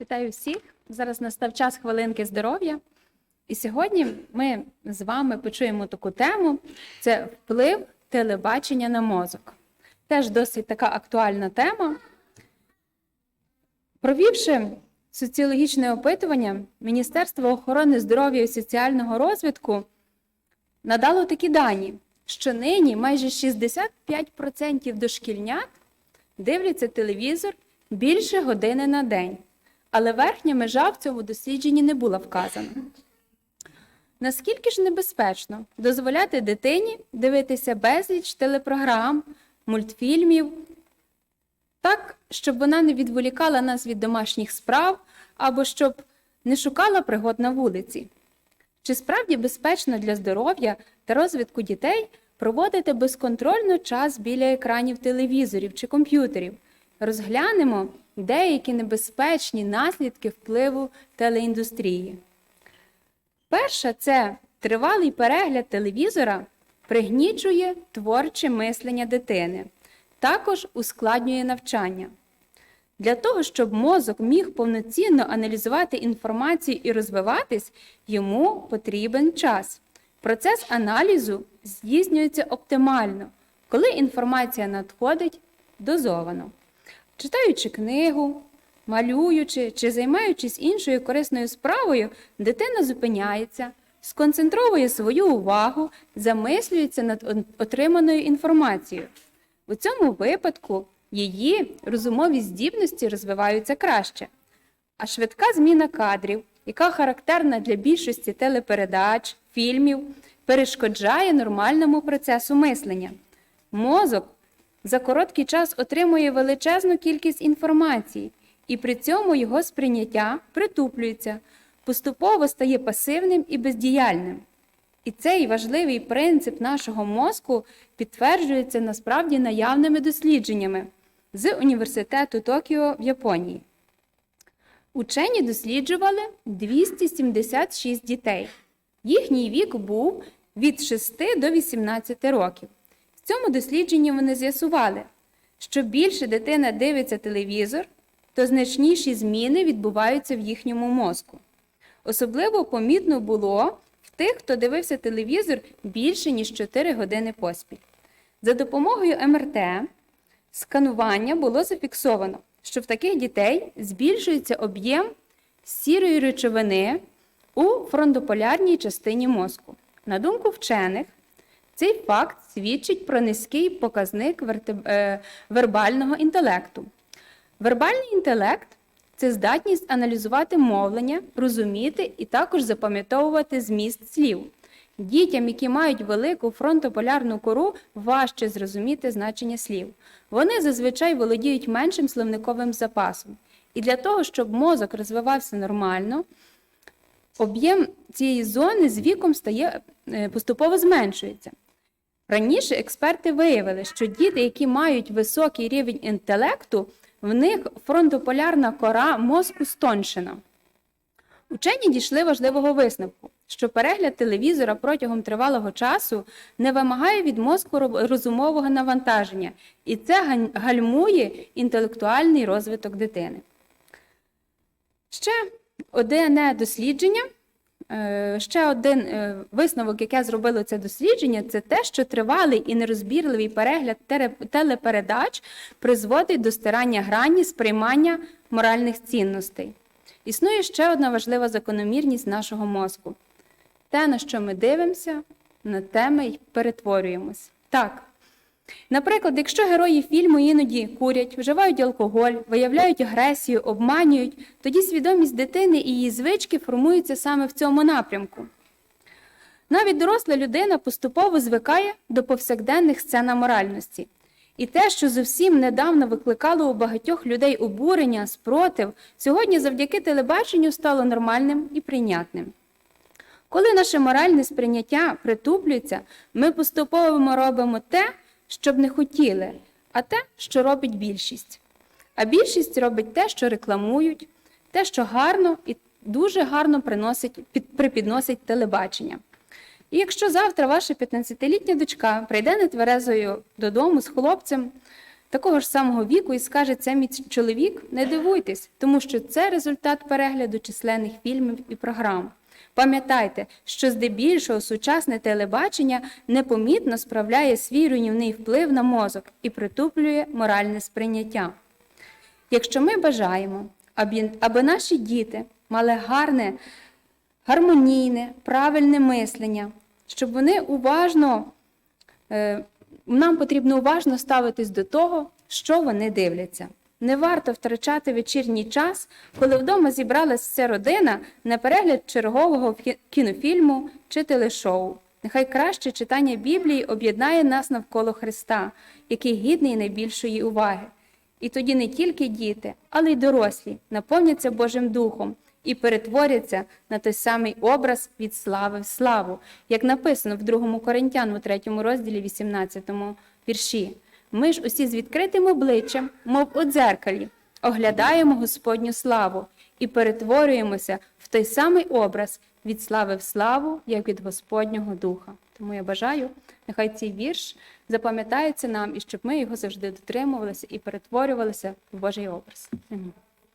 Вітаю всіх! Зараз настав час хвилинки здоров'я. І сьогодні ми з вами почуємо таку тему: це вплив телебачення на мозок. Теж досить така актуальна тема. Провівши соціологічне опитування, Міністерство охорони здоров'я і соціального розвитку надало такі дані, що нині майже 65% дошкільнят дивляться телевізор більше години на день, але верхня межа в цьому дослідженні не була вказана. Наскільки ж небезпечно дозволяти дитині дивитися безліч телепрограм, мультфільмів, так, щоб вона не відволікала нас від домашніх справ або щоб не шукала пригод на вулиці? Чи справді безпечно для здоров'я та розвитку дітей проводити безконтрольно час біля екранів телевізорів чи комп'ютерів? Розглянемо деякі небезпечні наслідки впливу телеіндустрії. Перше це тривалий перегляд телевізора пригнічує творче мислення дитини, також ускладнює навчання. Для того, щоб мозок міг повноцінно аналізувати інформацію і розвиватись, йому потрібен час. Процес аналізу здійснюється оптимально, коли інформація надходить дозовано. Читаючи книгу, малюючи чи займаючись іншою корисною справою, дитина зупиняється, сконцентровує свою увагу, замислюється над отриманою інформацією. У цьому випадку її розумові здібності розвиваються краще. А швидка зміна кадрів, яка характерна для більшості телепередач, фільмів, перешкоджає нормальному процесу мислення. Мозок за короткий час отримує величезну кількість інформації, і при цьому його сприйняття притуплюється, поступово стає пасивним і бездіяльним. І цей важливий принцип нашого мозку підтверджується насправді наявними дослідженнями з університету Токіо в Японії. Учені досліджували 276 дітей. Їхній вік був від 6 до 18 років. Цьому дослідженні вони з'ясували, що більше дитина дивиться телевізор, то значніші зміни відбуваються в їхньому мозку. Особливо помітно було в тих, хто дивився телевізор більше, ніж 4 години поспіль. За допомогою МРТ сканування було зафіксовано, що в таких дітей збільшується об'єм сірої речовини у фронтополярній частині мозку. На думку вчених, цей факт свідчить про низький показник е, вербального інтелекту. Вербальний інтелект це здатність аналізувати мовлення, розуміти і також запам'ятовувати зміст слів. Дітям, які мають велику фронтополярну кору, важче зрозуміти значення слів. Вони зазвичай володіють меншим словниковим запасом. І для того, щоб мозок розвивався нормально, об'єм цієї зони з віком стає е, поступово зменшується. Раніше експерти виявили, що діти, які мають високий рівень інтелекту, в них фронтополярна кора мозку стоншена. Учені дійшли важливого висновку, що перегляд телевізора протягом тривалого часу не вимагає від мозку розумового навантаження, і це гальмує інтелектуальний розвиток дитини. Ще одне дослідження, ще один е, висновок, яке зробило це дослідження, це те, що тривалий і нерозбірливий перегляд телепередач призводить до стирання грані сприймання моральних цінностей. Існує ще одна важлива закономірність нашого мозку. Те, на що ми дивимося, на те ми й перетворюємось. Так. Наприклад, якщо герої фільму іноді курять, вживають алкоголь, виявляють агресію, обманюють, тоді свідомість дитини і її звички формуються саме в цьому напрямку. Навіть доросла людина поступово звикає до повсякденних сцен аморальності. І те, що зовсім недавно викликало у багатьох людей обурення, спротив, сьогодні завдяки телебаченню стало нормальним і прийнятним. Коли наше моральне сприйняття притуплюється, ми поступово робимо те, що б не хотіли, а те, що робить більшість. А більшість робить те, що рекламують, те, що гарно і дуже гарно приносить, під, припідносить телебачення. І якщо завтра ваша 15-літня дочка прийде нетверезою додому з хлопцем, такого ж самого віку і скаже це мій чоловік, не дивуйтесь, тому що це результат перегляду численних фільмів і програм. Пам'ятайте, що здебільшого сучасне телебачення непомітно справляє свій руйнівний вплив на мозок і притуплює моральне сприйняття. Якщо ми бажаємо, аби, наші діти мали гарне, гармонійне, правильне мислення, щоб вони уважно, е, нам потрібно уважно ставитись до того, що вони дивляться. Не варто втрачати вечірній час, коли вдома зібралась вся родина на перегляд чергового кінофільму чи телешоу. Нехай краще читання Біблії об'єднає нас навколо Христа, який гідний найбільшої уваги. І тоді не тільки діти, але й дорослі наповняться Божим Духом і перетворяться на той самий образ від слави в славу, як написано в 2 Коринтян у 3 розділі 18 вірші. Ми ж усі з відкритим обличчям, мов у дзеркалі, оглядаємо Господню славу і перетворюємося в той самий образ від слави в славу, як від Господнього Духа. Тому я бажаю, нехай цей вірш запам'ятається нам і щоб ми його завжди дотримувалися і перетворювалися в Божий образ. Амінь.